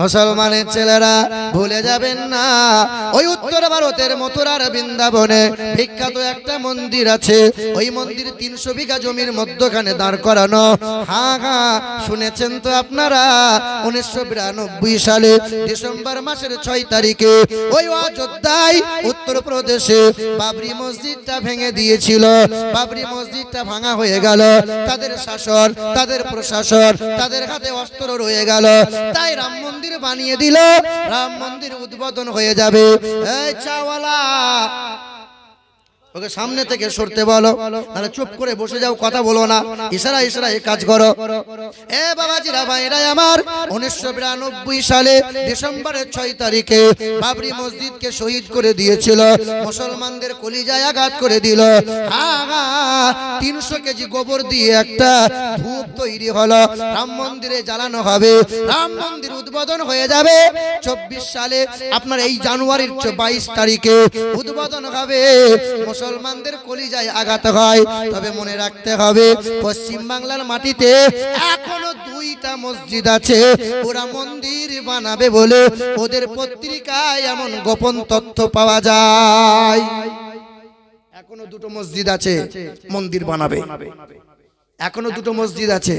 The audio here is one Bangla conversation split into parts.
মুসলমানের ছেলেরা ভুলে যাবেন না। ওই উত্তর ভারতের মথুরার বৃন্দাবনে বিখ্যাত একটা মন্দির আছে। ওই মন্দির তিনশো বিঘা জমির মধ্যখানে দাঁড় করানো। হা হা শুনেছেন তো আপনারা? উনিশশো বিরানব্বই সালে ডিসেম্বর মাসের ছয় তারিখে ওই অযোধ্যায় উত্তরপ্রদেশে বাবরি মসজিদটা ভেঙে দিয়েছিল। বাবরি মসজিদটা ভাঙা হয়ে গেল। তাদের শাসন, তাদের প্রশাসন, তাদের হাতে অস্ত্র রয়ে গেল। তাই রাম মন্দির বানিয়ে দিল রাম মন্দির উদ্বোধন হয়ে যাবে। চাওয়ালা ওকে সামনে থেকে সরতে বলো, নাহলে চুপ করে বসে যাও, কথা বলো না। ইশারা ইশারা এ কাজ করো। এ বাবাজিরা ভাইরা আমার। উনিশশো বিরানব্বই সালে ডিসেম্বরের ছয় তারিখে বাবরি মসজিদকে শহীদ করে দিয়েছিল। মুসলমানদের কলিজায় আঘাত করে দিল। তিনশো কেজি গোবর দিয়ে একটা ধূপ তৈরি হলো। রাম মন্দিরে জ্বালানো হবে। রাম মন্দির উদ্বোধন হয়ে যাবে। চব্বিশ সালে, আপনার এই জানুয়ারির বাইশ তারিখে উদ্বোধন হবে। মুসলমানদের কলিজায় আঘাত হয়। তবে মনে রাখতে হবে পশ্চিম বাংলার মাটিতে এখনও দুইটা মসজিদ আছে। ওরা মন্দির বানাবে বলে ওদের পত্রিকায় এমন গোপন তথ্য পাওয়া যায়। এখনও দুটো মসজিদ আছে, মন্দির বানাবে। এখনও দুটো মসজিদ আছে,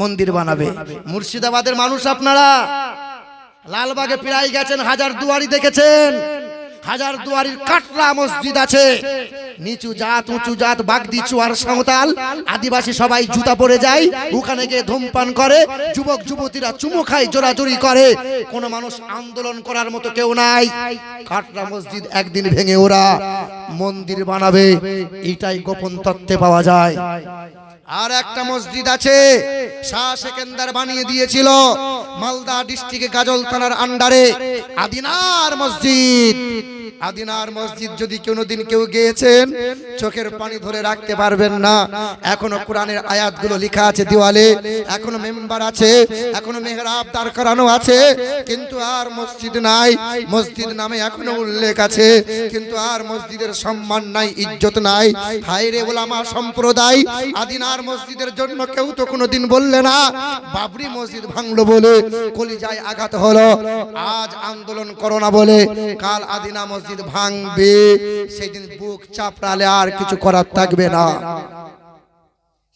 মন্দির বানাবে। মুর্শিদাবাদের মানুষ আপনারা, লালবাগে প্রায় গেছেন, হাজার দুয়ারি দেখেছেন। হাজার দুয়ারির কাটলা মসজিদ আছে। নিচু জাত, উঁচু জাত, বাগদি, চুয়ার সাঁওতাল আদিবাসী সবাই জুতা পরে যায়, ওখানে গিয়ে ধূমপান করে। যুবক, যুবতীরা চুমু খায়, জোরাজুরি করে। কোন মানুষ আন্দোলন করার মতো কেউ নাই। কাটলা মসজিদ একদিন ভেঙে ওরা মন্দির বানাবে। এটাই গোপন তত্ত্বে পাওয়া যায়। আর একটা মসজিদ আছে, শাহ সেকেন্দার বানিয়ে দিয়েছিল মালদা ডিস্ট্রিক্টে গাজল থানার আন্ডারে। আদিনার মসজিদ। আদিনার মসজিদ যদি কোনোদিন কেউ গিয়েছেন, চোখের পানি ধরে রাখতে পারবেন না। এখনও কোরআনের আয়াতগুলো লেখা আছে দেওয়ালে, এখনও মেম্বার আছে, এখনও মেহরাব দাঁড় করানো আছে, কিন্তু আর মসজিদ নাই। মসজিদ নামে এখনও উল্লেখ আছে, কিন্তু আর মসজিদের সম্মান নাই, ইজ্জত নাই। হায়রে ওলামা সম্প্রদায়, আদিনার মসজিদের জন্য কেউ তো কোনোদিন বললে না, বাবরি মসজিদ ভাঙলো বলে কলিজায় আঘাত হলো। আজ আন্দোলন করোনা বলে, কাল আদিনা মসজিদ ভাঙবে, সেদিন বুক চাপড়ালে আর কিছু করার থাকবে না।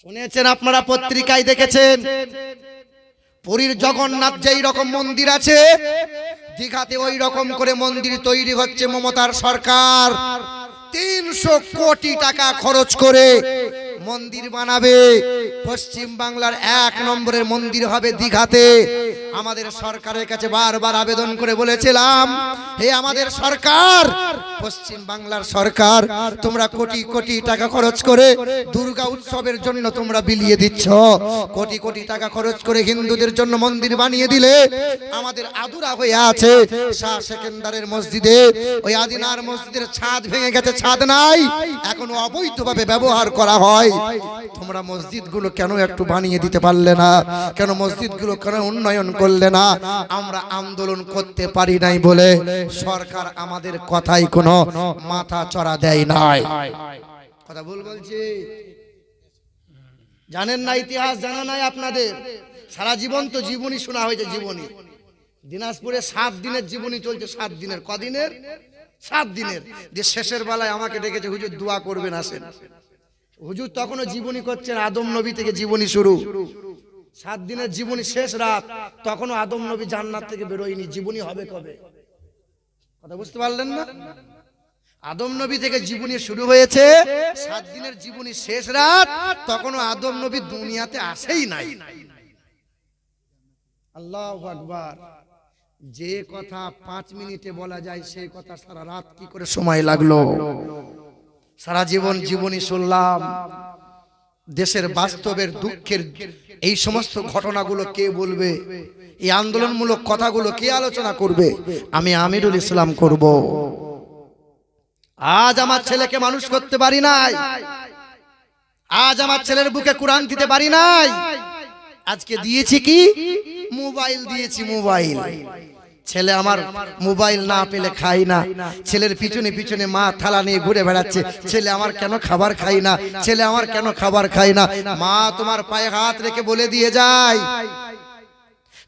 শুনেছেন আপনারা পত্রিকায় দেখেছেন? পুরীর জগন্নাথ যেই রকম মন্দির আছে, দীঘাতে ওই রকম করে মন্দির তৈরি হচ্ছে মমতার সরকার। তিনশো কোটি টাকা খরচ করে মন্দির বানাবে। পশ্চিম বাংলার এক নম্বরের মন্দির হবে দীঘাতে। আমাদের সরকারের কাছে বারবার আবেদন করে বলেছিলাম, হে আমাদের সরকার, পশ্চিম বাংলার সরকার, তোমরা কোটি কোটি টাকা খরচ করে দুর্গা উৎসবের জন্য তোমরা বিলিয়ে দিচ্ছ। কোটি কোটি টাকা খরচ করে হিন্দুদের জন্য মন্দির বানিয়ে দিলে আমাদের আদুরা হয়ে আছে। শাহ সেকেন্দারের মসজিদে, ওই আদিনার মসজিদের ছাদ ভেঙে গেছে, ছাদ নাই, এখনও অবৈধভাবে ব্যবহার করা হয়। তোমরা মসজিদগুলো কেন একটু বানিয়ে দিতে পারলে না? কেন মসজিদগুলো কেন উন্নয়ন করলে না? আমরা আন্দোলন করতে পারি নাই বলে সরকার আমাদের কথাই কোনো মাথা চড়া দেয় নাই। কথা ভুল বলছি? জানেন না ইতিহাস, জানা নাই আপনাদের? সারা জীবন তো জীবনী শোনা হয়েছে জীবনী। দিনাজপুরে সাত দিনের জীবনী চলছে, সাত দিনের। কদিনের? সাত দিনের। যে শেষের বেলায় আমাকে ডেকেছে, হুজুর দোয়া করবেন, আসেন। হুজুর তখনও জীবনী করছেন আদম নবী থেকে জীবনী শুরু। সাত দিনের জীবনী শেষ রাত, তখনও আদম নবী জান্নাত থেকে বেরোয়নি। জীবনী হবে কবে? কথা বুঝতে পারলেন না? আদম নবী থেকে জীবনী শুরু হয়েছে, সাত দিনের জীবনী শেষ রাত, তখনও আদম নবী দুনিয়াতে আসেই নাই। আল্লাহ আকবার। যে কথা পাঁচ মিনিটে বলা যায় সেই কথা সারা রাত কি করে সময় লাগল? সারা জীবন জীবনী শুনলাম। দেশের বাস্তবের দুঃখের এই সমস্ত ঘটনাগুলো কে বলবে? এই আন্দোলনমূলক কথাগুলো কে আলোচনা করবে? আমি আমিরুল ইসলাম করব। আজ আমার ছেলেকে মানুষ করতে পারি নাই। আজ আমার ছেলের বুকে কোরআন দিতে পারি নাই। আজকে দিয়েছি কি? মোবাইল দিয়েছি মোবাইল। ছেলে আমার মোবাইল না পেলে খাই না। ছেলের পিছনে পিছনে মা থালা নিয়ে ঘুরে বেড়াচ্ছে। ছেলে আমার কেন খাবার খাই না? ছেলে আমার কেন খাবার খাই না? মা তোমার পায়ে হাত রেখে বলে দিয়ে যায়,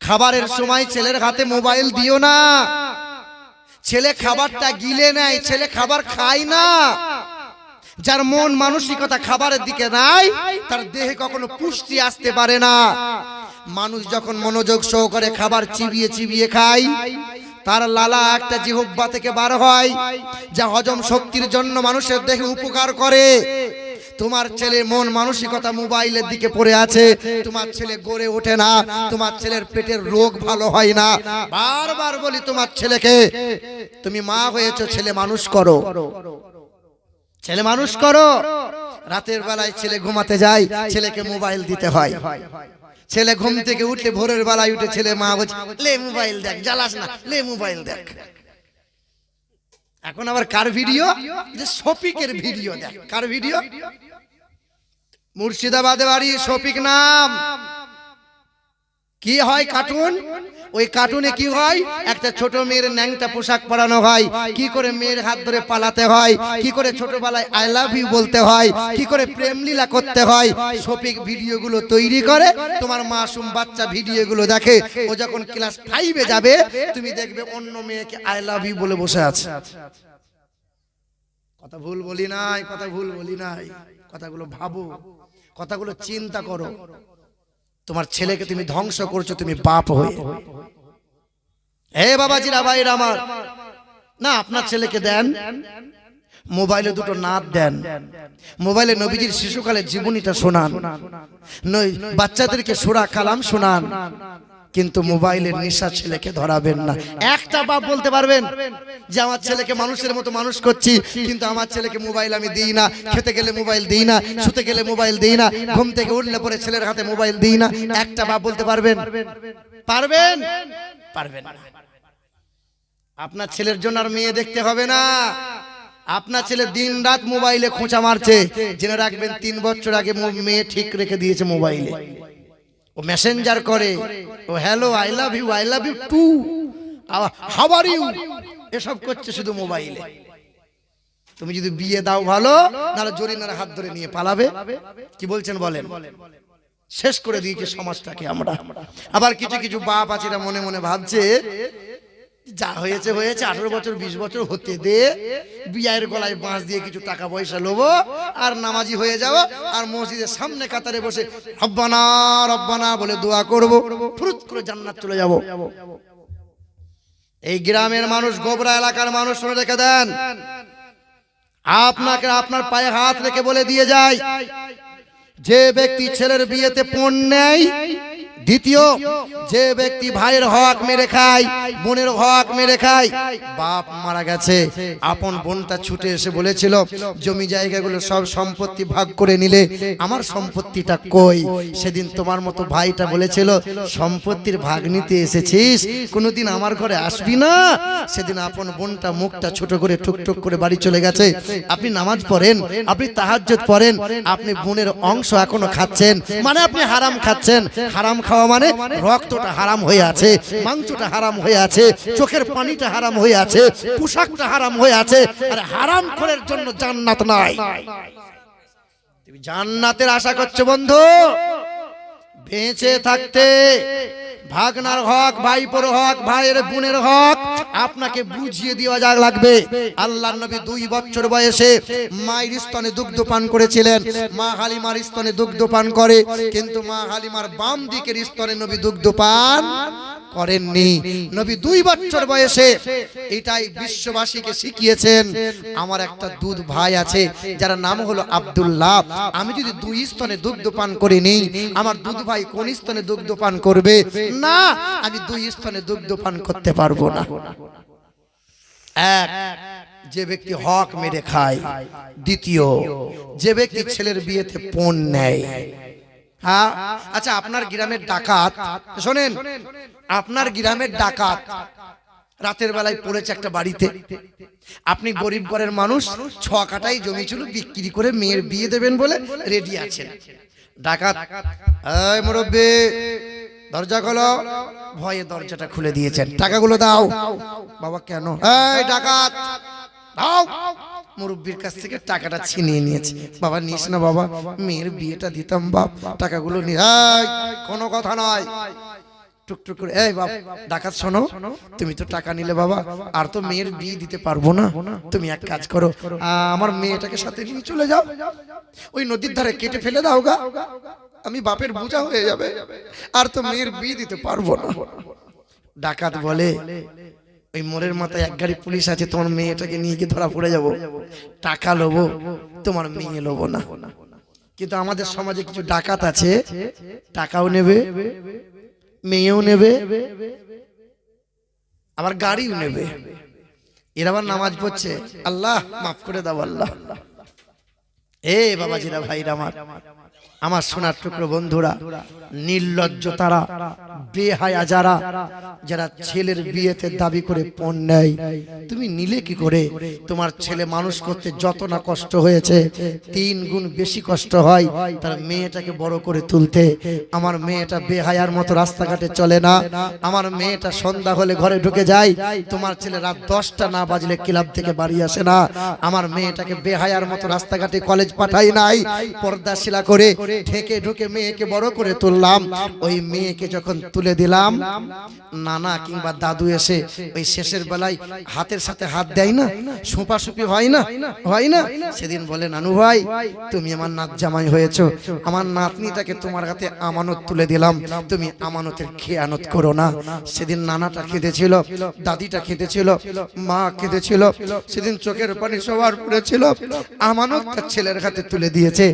খাবারের সময় ছেলের হাতে মোবাইল দিও না। ছেলে খাবারটা গিলে নেয়, ছেলে খাবার খায় না। যার মন মানসিকতা খাবারের দিকে নাই, তার দেহে কখনো পুষ্টি আসতে পারে না। মানুষ যখন মনোযোগ সহকারে খাবার চিবিয়ে চিবিয়ে খায়, তার লালা একটা জিহব্বা থেকে বার হয়, যা হজম শক্তির জন্য মানুষের দেহে উপকার করে। তোমার ছেলে মন মানসিকতা মোবাইলের দিকে পড়ে আছে, তোমার ছেলে গড়ে ওঠে না, তোমার ছেলের পেটের রোগ ভালো হয় না। বারবার বলি তোমার ছেলেকে, তুমি মা হয়েছো, ছেলে মানুষ করো। ছেলে মানুষ করো। রাতের বেলায় ছেলে ঘুমাতে যায়, ছেলেকে মোবাইল দিতে হয়। ছেলে ঘুম থেকে উঠলে ভোরের বেলায় উঠে ছেলে মা বলছে লে মোবাইল দেখ জ্বালাস না লে মোবাইল দেখ। এখন আবার কার ভিডিও? যে শফিকের ভিডিও দেখ। কার ভিডিও? মুর্শিদাবাদে বাড়ি শফিক নাম। কি হয় কার্টুন ওই কার্টুনে কি হয়? একটা ছোট মেয়ের ন্যাংটা পোশাক পরানো হয়। কি করে মেয়ের হাত ধরে পালাতে হয়? কি করে ছোটবেলায় আই লাভ ইউ বলতে হয়? কি করে প্রেম লীলা করতে হয়? শফিক ভিডিওগুলো তৈরি করে তোমার মাসুম বাচ্চা ভিডিওগুলো দেখে ও যখন ক্লাস ফাইভে যাবে তুমি দেখবে অন্য মেয়েকে আই লাভ ইউ বলে বসে আছে। কথা ভুল বলি নাই কথা ভুল বলি নাই কথাগুলো ভাবো কথাগুলো চিন্তা করো। তোমার ছেলেকে তুমি ধ্বংস করছ তুমি বাপ হয়ে। হে বাবাজিরা ভাইরা আমার। না আপনার ছেলেকে দেন। মোবাইলে দুটো নাচ দেন। মোবাইলে নবীজির শিশুকালে জীবনীটা শোনান। নই বাচ্চাদেরকে সুরা কালাম শোনান। কিন্তু মোবাইলের নিশা ছেলেকে ধরাবেন না। একটা বাপ বলতে পারবেন যে আমার ছেলেকে মানুষের মতো মানুষ করছি কিন্তু আমার ছেলেকে মোবাইল আমি দিই না খেতে গেলে মোবাইল দিই না শুতে গেলে মোবাইল দিই না ঘুম থেকে উঠলে পরে ছেলের হাতে মোবাইল দিই না একটা বাপ বলতে পারবেন। পারবেন? পারবেন? আপনার ছেলের জন্য আর মেয়ে দেখতে হবে না। আপনার ছেলে দিন রাত মোবাইলে খোঁচা মারছে। জেনে রাখবেন তিন বছর আগে মেয়ে ঠিক রেখে দিয়েছে মোবাইলে। ও মেসেঞ্জার করে, ও hello I love you I love you too how are you এসব করছে শুধু মোবাইলে তুমি যদি বিয়ে দাও ভালো তাহলে জরিনার হাত ধরে নিয়ে পালাবে। কি বলছেন বলেন? শেষ করে দিয়েছে সমাজটাকে আমরা। আবার কিছু কিছু বাপ আছে মনে মনে ভাবছে যা হয়েছে হয়েছে আঠারো বছর বিশ বছর হতে দে বিয়ের গলায় বাঁশ দিয়ে কিছু টাকা পয়সা লোবো আর নামাজি হয়ে যাব আর মসজিদের সামনে কাতারে বসে রব্বানা রব্বানা বলে দোয়া করব ফুরুত করে জান্নাত চলে যাব। এই গ্রামের মানুষ গোবরা এলাকার মানুষ শুনে রেখে দেন। আপনাকে আপনার পায়ে হাত রেখে বলে দিয়ে যায় যে ব্যক্তি ছেলের বিয়েতে পণ নেয় দ্বিতীয়, যে ব্যক্তি ভাইয়ের হক মেরে খায়, বোনের হক মেরে খায়, বাপ মারা গেছে। আপন বোনটা ছুটে এসে বলেছিল, জমি জায়গাগুলো সব সম্পত্তি ভাগ করে নিলে আমার সম্পত্তিটা কই? সেদিন তোমার মতো ভাইটা বলেছিল, সম্পত্তির ভাগ নিতে এসেছিস? কোনোদিন আমার ঘরে আসবি না? সেদিন আপন বোনটা মুখটা ছোট করে টুকটুক করে বাড়ি চলে গেছে। আপনি নামাজ পড়েন, আপনি তাহাজ্জুদ পড়েন, আপনি বোনের অংশ এখনও খাচ্ছেন মানে আপনি হারাম খাচ্ছেন। হারাম খাওয়া মানে রক্তটা হারাম হয়ে আছে মাংসটা হারাম হয়ে আছে চোখের পানিটা হারাম হয়ে আছে পোশাকটা হারাম হয়ে আছে আর হারাম করার জন্য জান্নাত নাই। তুমি জান্নাতের আশা করছ বন্ধু? বেঁচে থাকতে ভাগনার হক ভাইপোর হক ভাইয়ের বোনের হক আপনাকে বুঝিয়ে দেওয়া যাক লাগবে। আল্লাহ নবী দুই বছর বয়সে মায়ের স্তনে দুগ্ধ পান করেছিলেন। মা হালিমার স্তনে দুগ্ধ পান করে, কিন্তু মা হালিমার বাম দিকের স্তনে নবী দুগ্ধ পান করেননি। নবী দুই বছর বয়সে এটাই বিশ্ববাসীকে শিখিয়েছেন। আমার একটা দুধ ভাই আছে, যার নাম হলো আব্দুল্লাহ। আমি যদি দুই স্তনে দুগ্ধ পান করে নেই আমার দুধ ভাই কোন স্তনে দুগ্ধ পান করবে? না, আমি দুই স্তনে দুগ্ধ পান করতে পারব না। এক, যে ব্যক্তি হক মেরে খায়। দ্বিতীয়, যে ব্যক্তি ছেলের বিয়েতে পণ নেয়। হ্যাঁ? আচ্ছা আপনার গ্রামের ডাকাত, শোনেন, আপনার গ্রামের ডাকাত রাতের বেলায় পড়েছে একটা বাড়িতে। আপনি গরিব ঘরের মানুষ, ছ কাটাই জমি ছিল, বিক্রি করে মেয়ের বিয়ে দেবেন বলে রেডি আছেন। ডাকাত মুরব্বী দরজা খোলো। ভয়ে দরজাটা খুলে দিয়েছেন। টাকাগুলো দাও। বাবা, কেন? এই, ডাকাত! মুরব্বীর কাছ থেকে টাকাটা ছিনিয়ে নিয়েছে। বাবা, নিস না বাবা। মেয়ের বিয়েটা দিতাম, বাপ। টাকাগুলো নিয়ে কোনো কথা নয়। টুকটুক করে এই, বাপ, ডাকাত, শোনো। তুমি তো টাকা নিলে বাবা। আর তো মেয়ের বিয়ে দিতে পারব না। তুমি এক কাজ করো। আমার মেয়েটাকে সাথে নিয়ে চলে যাও। ওই নদীর ধারে কেটে ফেলে দাও গা। আমি বাপের বোঝা হয়ে যাবে। আর তো মেয়ের বিয়ে দিতে পারব না। ডাকাত বলে, ওই মোড়ের মাথায় এক গাড়ি পুলিশ আছে, তোমার মেয়েটাকে নিয়ে গিয়ে ধরা পড়ে যাব। টাকা লোবো, তোমার মেয়ে লোবো না। কিন্তু আমাদের সমাজে কিছু ডাকাত আছে, টাকাও নেবে, মেয়েও নেবে, আবার গাড়িও নেবে। এরা আবার নামাজ পড়ছে। আল্লাহ, মাফ করে দাও আল্লাহ। এ বাবাজিরা, ভাইরা আমার। আমার সোনার টুকরো বন্ধুরা, নির্লজ্জ তারা, বেহায়া যারা যারা ছেলের বিয়েতে দাবি করে পণ নেয়, তুমি নিলে কি করে? তোমার ছেলে মানুষ করতে যত না কষ্ট হয়েছে, তিন গুণ বেশি কষ্ট হয় তার মেয়েটাকে বড় করে তুলতে। আমার মেয়েটা বেহায়ার মতো রাস্তাঘাটে চলে না, আমার মেয়েটা সন্ধ্যা হলে ঘরে ঢুকে যায়, তোমার ছেলে রাত দশটা না বাজলে ক্লাব থেকে বাড়ি আসে না, আমার মেয়েটাকে বেহায়ার মতো রাস্তাঘাটে কলেজ পাঠাই নাই, পর্দা শিলা করে ঢেকে ঢুকে মেয়েকে বড় করে তুললাম। ওই মেয়েকে যখন তুলে দিলাম নানা কিংবা দাদু এসে ওই শেষের বেলায় হাতের সাথে হাত দেয় না সুপি হয় না হয় না সেদিন বলে নানু ভাই তুমি আমার নাত জামাই হয়েছো। আমার নাতনিটাকে তোমার হাতে আমানত তুলে দিলাম। তুমি আমানতের খেয়ানত করো না। সেদিন নানাটা কেঁদেছিল দাদিটা কেঁদেছিল মা কেঁদেছিল সেদিন চোখের পানি সবার পড়েছিল আমানত তার ছেলের হাতে তুলে দিয়েছে।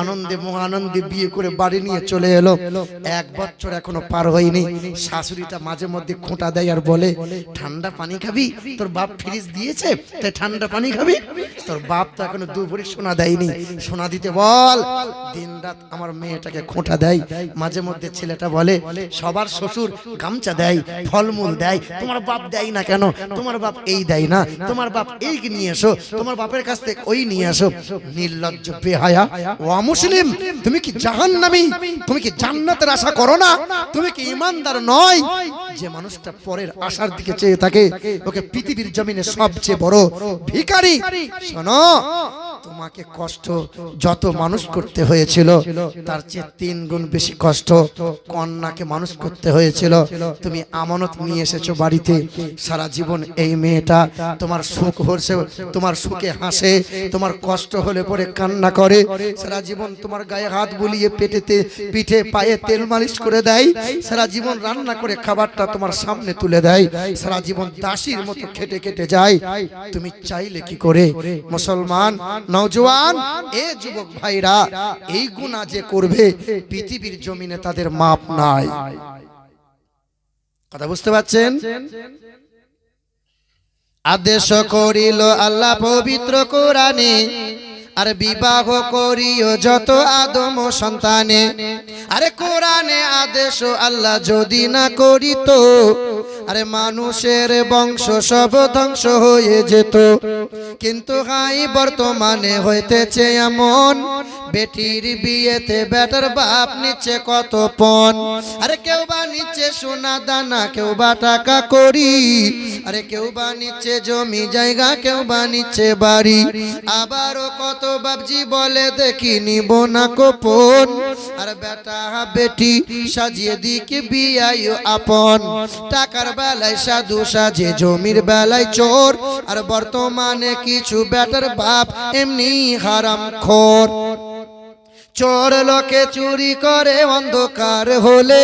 আনন্দে মহানন্দে বিয়ে করে বাড়ি নিয়ে চলে এলো। এক বছর এখনও পার হয়নি। শাশুড়িটা মাঝে মধ্যে খোঁটা দেয় আর বলে, ঠান্ডা পানি খাবি? তোর বাপ ফ্রিজ দিয়েছে, তাই ঠান্ডা পানি খাবি? তোর বাপ তো এখনও দু ভরি সোনা দেয়নি। সোনা দিতে বল দিন রাত আমার মেয়েটাকে খোঁটা দেয়। মাঝে মধ্যে ছেলেটা বলে, সবার শ্বশুর গামছা দেয়, ফলমূল দেয়, তোমার বাপ দেয় না কেন? তোমার বাপ এই দেয় না। তোমার বাপ এই নিয়ে এসো। তোমার বাপের কাছ থেকে ওই নিয়ে আসো নির্লজ্জ বেহায়া, ও মুসলিম তুমি কি জাহান্নামী? তুমি কি জান্নাতের আশা করো না? তুমি কি ইমানদার নয়? যে মানুষটা পরের আশার দিকে চেয়ে থাকে ওকে পৃথিবীর জমিনে সবচেয়ে বড় ভিখারি। শোনো। তোমাকে কষ্ট যত মানুষ করতে হয়েছিল, তার চেয়ে তিন গুণ বেশি কষ্ট কন্যাকে মানুষ করতে হয়েছিল। তুমি আমানত নিয়ে এসেছ বাড়িতে, সারা জীবন এই মেয়েটা তোমার সুখ হচ্ছে তোমার সুখে হাসে, তোমার কষ্ট হলে পরে কান্না করে। সারা জীবন তোমার গায়ে হাত বুলিয়ে পেটেতে, পিঠে পায়ে তেল মালিশ করে দেয়। সারা জীবন রান্না করে খাবারটা তোমার সামনে তুলে দেয়। সারা জীবন দাসীর মতো খেটে খেটে যায়। তুমি চাইলে কি করে? মুসলমান নওজোয়ান এ যুবক ভাইরা এই গুণা যে করবে পৃথিবীর জমিনে তাদের মাপ নাই। কথা বুঝতে পারছেন? আদেশ করিল আল্লাহ পবিত্র কোরআনে আর বিবাহ করিও যত আদম সন্তানে। আরে কোরআনে আদেশ আল্লাহ যদি না করিত আরে মানুষের বংশ সব ধ্বংস হয়ে যেত। কিন্তু হাই বর্তমানে হইতেছে এমন বেটির বিয়েতে বেটার বাপ নিচ্ছে কত পণ। আরে কেউ বা নিচ্ছে সোনা দানা, কেউ বা টাকা করি আরে কেউ বা নিচ্ছে জমি জায়গা, কেউ বা নিচ্ছে বাড়ি। আবারও কত বাবজি বলে, দেখি নিব না কোপন আর বেটা বেটি সাজিয়ে দিকে বিয়াই আপন। টাকার বেলায় সাধু সাজে, জমির বেলায় চোর। আর বর্তমানে কিছু বেটার বাপ এমনি হারাম খোর চোর লোকে চুরি করে অন্ধকার হলে,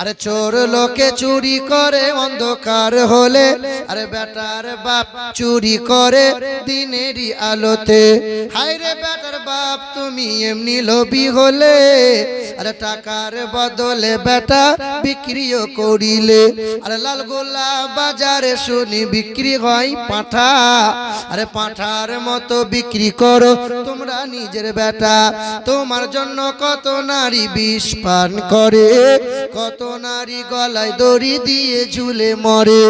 আরে চোর লোকে চুরি করে অন্ধকার হলে, আরে বেটার বাপ চুরি করে দিনেরই আলোতে। হায় রে বেটার বাপ, তুমি এমনি লোভী হলে আরে টাকার বদলে বেটা বিক্রিও করিলে। আরে লালগোলা বাজারে শুনি বিক্রি হয় পাঠা। আরে পাঠার মতো বিক্রি করো তোমরা নিজের বেটা। তোমার জন্য কত নারী বিষ পান করে, কত নারী গলায় দড়ি দিয়ে ঝুলে মরে।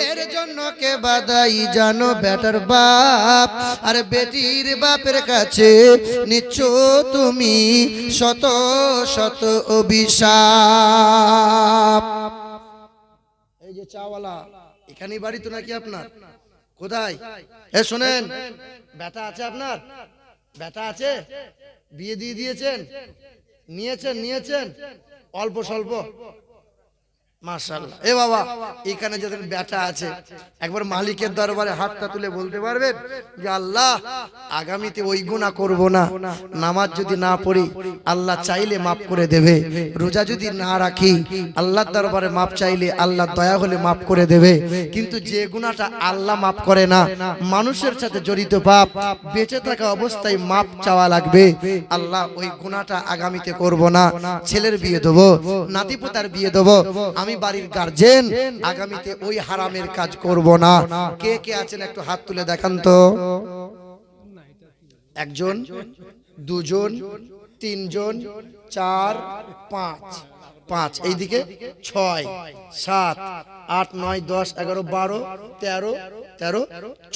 এর জন্য কে বাদাই জানো বেটার বাপ? আর বেটির বাপের কাছে নিচ্ছ তুমি শত শত অভিশাপ। এই যে চাওয়ালা, এখানেই বাড়ি তো নাকি আপনার? কোথায়? এ, শোনেন। ব্যথা আছে আপনার? ব্যথা আছে? বিয়ে দিয়ে দিয়েছেন? নিয়েছেন নিয়েছেন? অল্প স্বল্প? মাশাআল্লাহ। এ বাবা এখানে যাদের বেটা আছে একবার মালিকের দরবারে হাতটা তুলে বলতে পারবেন? যে আল্লাহ আগামীতে ওই গুনাহ করব না। নামাজ যদি না পড়ি আল্লাহ চাইলে মাফ করে দেবে। রোজা যদি না রাখি আল্লাহর দরবারে মাপ চাইলে আল্লাহ দয়া হলে মাফ করে দেবে। কিন্তু যে গুনাহটা আল্লাহ মাফ করে না মানুষের সাথে জড়িত পাপ বেঁচে থাকা অবস্থায় মাপ চাওয়া লাগবে। আল্লাহ ওই গুনাহটা আগামীতে করব না ছেলের বিয়ে দেবো নাতিপুতার বিয়ে দেবো আমি বাড়ির গার্জেন আগামীতে ওই হারামের কাজ করব না। কে কে আছেন একটু হাত তুলে দেখান তো। একজন, দুজন, তিনজন, চার, পাঁচ। পাঁচ, এইদিকে ছয়, সাত, আট, নয়, দশ, এগারো, বারো, তেরো তেরো,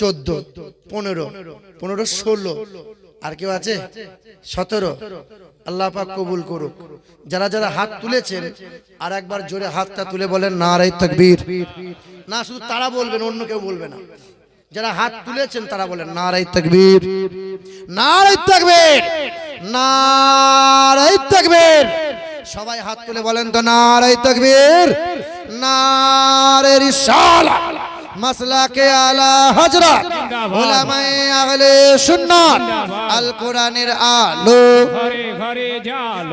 চোদ্দ, পনেরো পনেরো, ষোলো, আর কেউ আছে? সতেরো আল্লাহ পাক কবুল করুক। যারা যারা হাত তুলেছেন, আর একবার জোরে হাতটা তুলে বলেন না রাই তকবীর। না, শুধু তারা বলবেন, অন্য কেউ বলবে না। যারা হাত তুলেছেন, তারা বলেন নারাই তকবীর। নারাই তকবীর! নারাই তকবীর! সবাই হাত তুলে বলেন তো নারাই তকবীর! নারে রিসালা মাসলাকে আলা হযরত। ওলামায়ে আহলে সুন্নাত আল কোরআনের আলো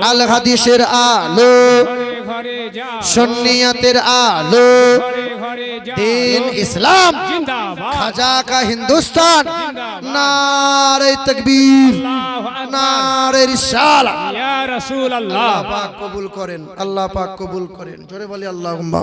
আল হাদিসের আলো সুন্নিয়াতের আলো দিন ইসলাম হিন্দুস্তান নারে তকবীর নারে রিসালা। ইয়া রাসূল আল্লাহ পাক কবুল করেন আল্লাহ পাক কবুল করেন। জোরে বলি আল্লাহুম্মা।